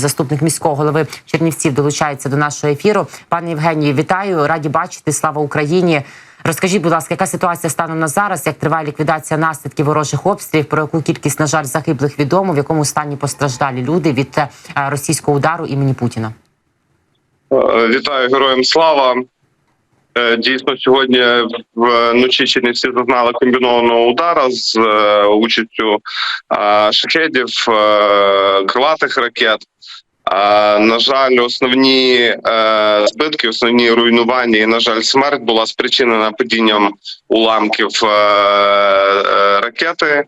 заступник міського голови Чернівців, долучається до нашого ефіру. Пане Євгенію, вітаю! Раді бачити. Слава Україні! Розкажіть, будь ласка, яка ситуація станом на зараз? Як триває ліквідація наслідків ворожих обстрілів? Про яку кількість на жаль загиблих відомо? В якому стані постраждалі люди від е, російського удару імені Путіна? Е, Вітаю героям слава. Е, Дійсно, сьогодні вночі Чернівці зазнали комбінованого удара з е, участю е, шахедів, е, крилатих ракет. Е, На жаль, основні е, збитки, основні руйнування і, на жаль, смерть була спричинена падінням уламків е, е, ракети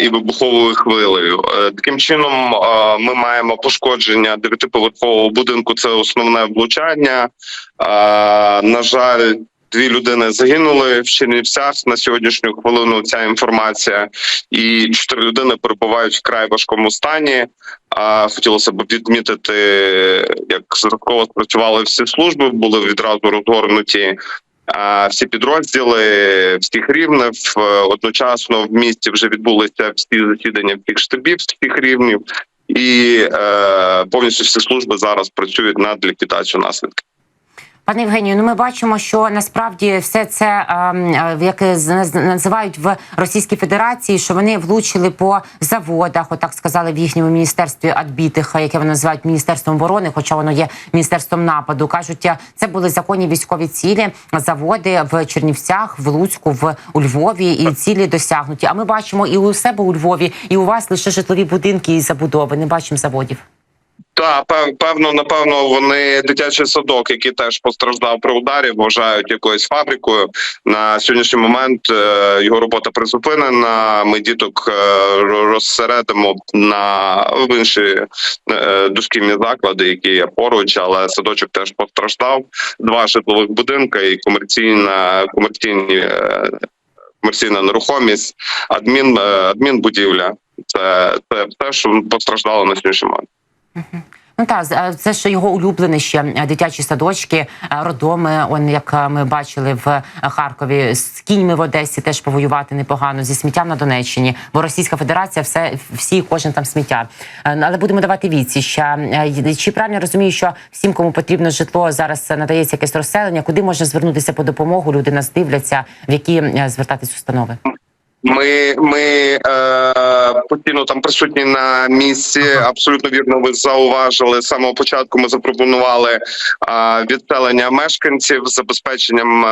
і вибуховою хвилею. Е, Таким чином, ми маємо пошкодження дев'ятиповерхового будинку. Це основне влучання. На жаль. Дві людини загинули в Чернівцях на сьогоднішню хвилину. Ця інформація, і чотири людини перебувають в край важкому стані. А хотілося б відмітити, як зразково спрацювали всі служби, були відразу розгорнуті всі підрозділи всіх рівнів одночасно в місті вже відбулися всі засідання всіх штабів всіх рівнів, і е, повністю всі служби зараз працюють над ліквідацією наслідків. Пане Євгенію, ну ми бачимо, що насправді все це ем, е, як називають в Російській Федерації, що вони влучили по заводах, отак сказали в їхньому міністерстві адбітих, яке вони називають міністерством оборони, хоча воно є міністерством нападу. кажуть, е, це були законні військові цілі, заводи в Чернівцях, в Луцьку, в у Львові, і цілі досягнуті. А ми бачимо і у себе у Львові, і у вас лише житлові будинки і забудови. Не бачимо заводів. Та пев- певно, напевно, вони дитячий садок, який теж постраждав при ударі, вважають якоюсь фабрикою. На сьогоднішній момент е, його робота призупинена. Ми діток е, розсередимо на в інші е, дошкільні заклади, які є поруч, але садочок теж постраждав. Два житлових будинка і комерційна комерційні комерційна нерухомість, адмін адмінбудівля. Це це все, що постраждало на сьогоднішній момент. Ну так, е, це ж його улюблене ще дитячі садочки, е, родоми. Он як е, ми бачили в Харкові з кіньми в Одесі, теж повоювати непогано зі сміттям на Донеччині. Бо Російська Федерація все всі, кожен там сміття. Е, Але будемо давати відсіч. Чи правильно розумію, що всім, кому потрібно житло, зараз надається якесь розселення? Куди можна звернутися по допомогу? Люди нас дивляться, в які звертатись установи? Ми, ми е, постійно там присутні на місці. Абсолютно вірно, ви зауважили з самого початку. Ми запропонували е, відселення мешканців з забезпеченням е,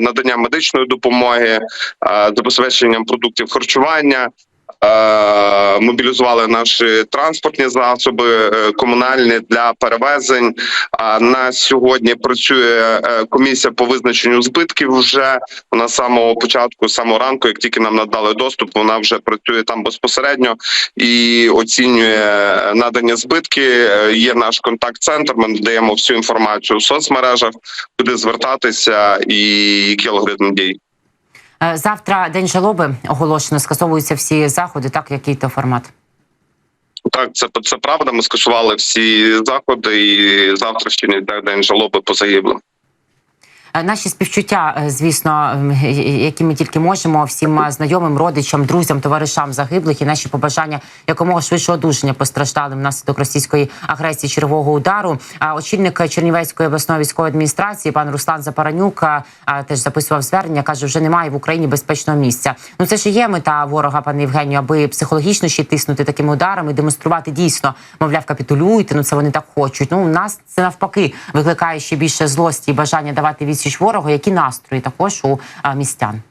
надання медичної допомоги, е, забезпеченням продуктів харчування. Е, Мобілізували наші транспортні засоби е, комунальні для перевезень. А на сьогодні працює е, комісія по визначенню збитків. Вже з самого початку, з самого ранку, як тільки нам надали доступ, вона вже працює там безпосередньо і оцінює надані збитки. Є наш контакт-центр. Ми надаємо всю інформацію у соцмережах, куди звертатися і який алгоритм дій. Е, Завтра день жалоби оголошено. Скасовуються всі заходи. Так який то формат? Так, це це правда. Ми скасували всі заходи, і завтра ще день жалоби по загиблим. Е, Наші співчуття, е, звісно, е, які ми тільки можемо всім знайомим, родичам, друзям, товаришам загиблих і наші побажання якомога швидшого одужання постраждалим внаслідок російської агресії чергового удару. Очільник Чернівецької обласної військової адміністрації, пан Руслан Запаранюк, теж записував звернення. каже, вже немає в Україні безпечного місця. Ну це ж є мета ворога, пане Євгенію, аби психологічно ще тиснути такими ударами, демонструвати дійсно, мовляв, капітулюйте. Ну це вони так хочуть. Ну у нас це навпаки викликає ще більше злості і бажання давати відсіч ворогу. Які настрої також у містян?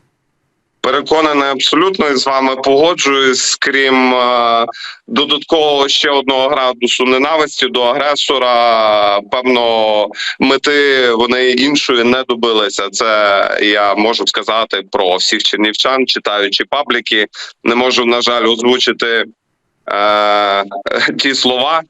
Переконаний абсолютно і з вами погоджуюсь, крім е, додаткового ще одного градусу ненависті до агресора. Певно, мети вони іншої не добилися. Це я можу сказати про всіх чернівчан, читаючи пабліки. Не можу на жаль озвучити е, ті слова,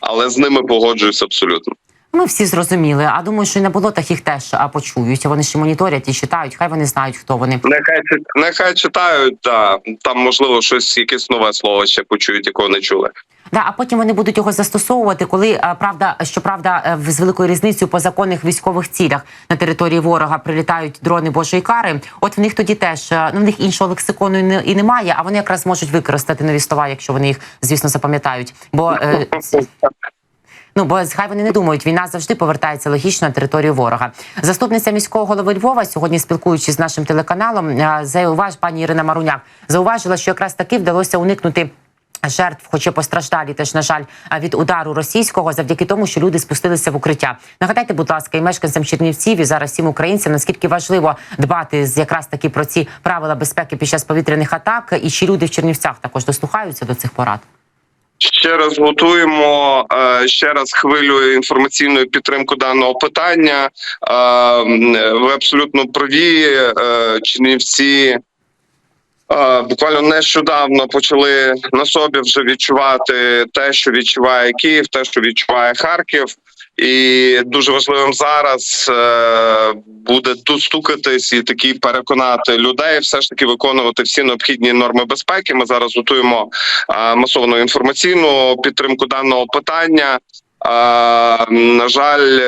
але з ними погоджуюсь абсолютно. Ми всі зрозуміли. А думаю, що і на болотах їх теж а, почують. Вони ще моніторять і читають. Хай вони знають, хто вони. Нехай нехай читають, да. там можливо щось, якесь нове слово ще почують, якого не чули. Да, а потім вони будуть його застосовувати, коли е, правда, щоправда, е, в- з великою різницею по законних військових цілях на території ворога прилітають дрони Божої кари. От в них тоді теж е, ну в них іншого лексикону і не- і немає. А вони якраз можуть використати нові слова, якщо вони їх, звісно, запам'ятають. Бо Ну, бо хай вони не думають, війна завжди повертається логічно на територію ворога. Заступниця міського голови Львова сьогодні, спілкуючись з нашим телеканалом, е, зауваж пані Ірина Маруняк, зауважила, що якраз таки вдалося уникнути. Жертв, хоча постраждалі, теж на жаль, від удару російського, завдяки тому, що люди спустилися в укриття. Нагадайте, будь ласка, і мешканцям Чернівців і зараз всім українцям, наскільки важливо дбати з якраз таки про ці правила безпеки під час повітряних атак, і чи люди в Чернівцях також дослухаються до цих порад. Ще раз готуємо е, ще раз хвилю інформаційної підтримку даного питання. Е, Ви абсолютно праві. Чинівці е, буквально нещодавно почали на собі вже відчувати те, що відчуває Київ, те, що відчуває Харків. І дуже важливим зараз е, буде достукатись і такі переконати людей, все ж таки виконувати всі необхідні норми безпеки. Ми зараз готуємо е, масовану інформаційну підтримку даного питання. Е, на жаль,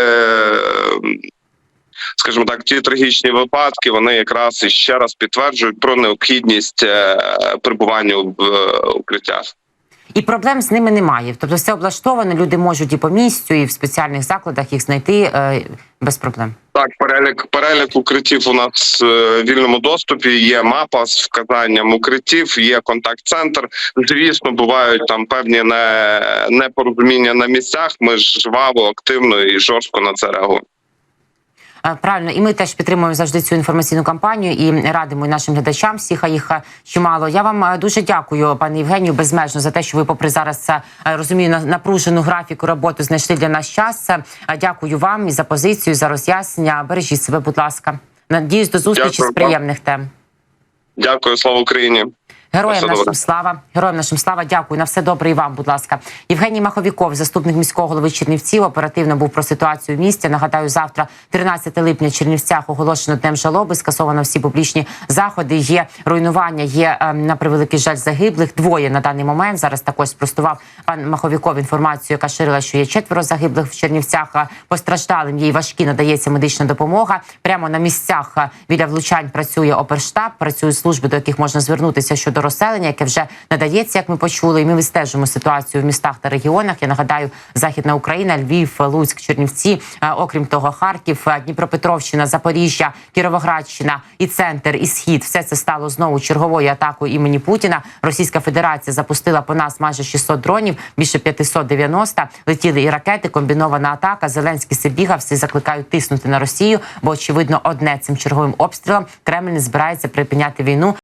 скажімо так, ті трагічні випадки вони якраз ще раз підтверджують про необхідність перебування в укриттях. І проблем з ними немає. Тобто все облаштовано, люди можуть і по місцю, і в спеціальних закладах їх знайти е, без проблем. Так, перелік перелік укриттів у нас е, в вільному доступі. Є мапа з вказанням укриттів, є контакт-центр. Звісно, бувають там певні не, непорозуміння на місцях. Ми ж жваво, активно і жорстко на це реагуємо. Е, Правильно, і ми теж підтримуємо завжди цю інформаційну кампанію і радимо і нашим глядачам всіх, а їх е, чимало. Я вам е, дуже дякую, пане Євгенію, безмежно за те, що ви, попри зараз е, розумію, на- напружену графіку роботи знайшли для нас час. Дякую вам і за позицію, за роз'яснення. Бережіть себе, будь ласка. Надіюсь, до зустрічі Дякую з приємних тем. Дякую, слава Україні. Героям Все нашим слава, героям нашим слава. Дякую на все добре і вам, будь ласка. Євгеній Маховіков, заступник міського голови Чернівців, оперативно був про ситуацію в місті. Нагадаю, завтра, 13 липня, в Чернівцях оголошено днем жалоби. Скасовано всі публічні заходи. Є руйнування, є ем, на превеликий жаль загиблих. Двоє на даний момент. Зараз також спростував пан Маховіков інформацію, яка ширила, що є четверо загиблих в Чернівцях. Постраждалим їй важкі надається медична допомога. Прямо на місцях біля влучань працює оперштаб, працюють служби, до яких можна звернутися щодо розселення, яке вже надається, як ми почули. І ми відстежуємо ситуацію в містах та регіонах. Я нагадаю, Західна Україна, Львів, Луцьк, Чернівці, окрім того, Харків, Дніпропетровщина, Запоріжжя, Кіровоградщина і центр, і схід. Все це стало знову черговою атакою імені Путіна. Російська Федерація запустила по нас майже 600 дронів, більше 590. Летіли і ракети. Комбінована атака. Зеленський Сибіга всі закликають тиснути на Росію, бо очевидно, одне цим черговим обстрілом Кремль не збирається припиняти війну.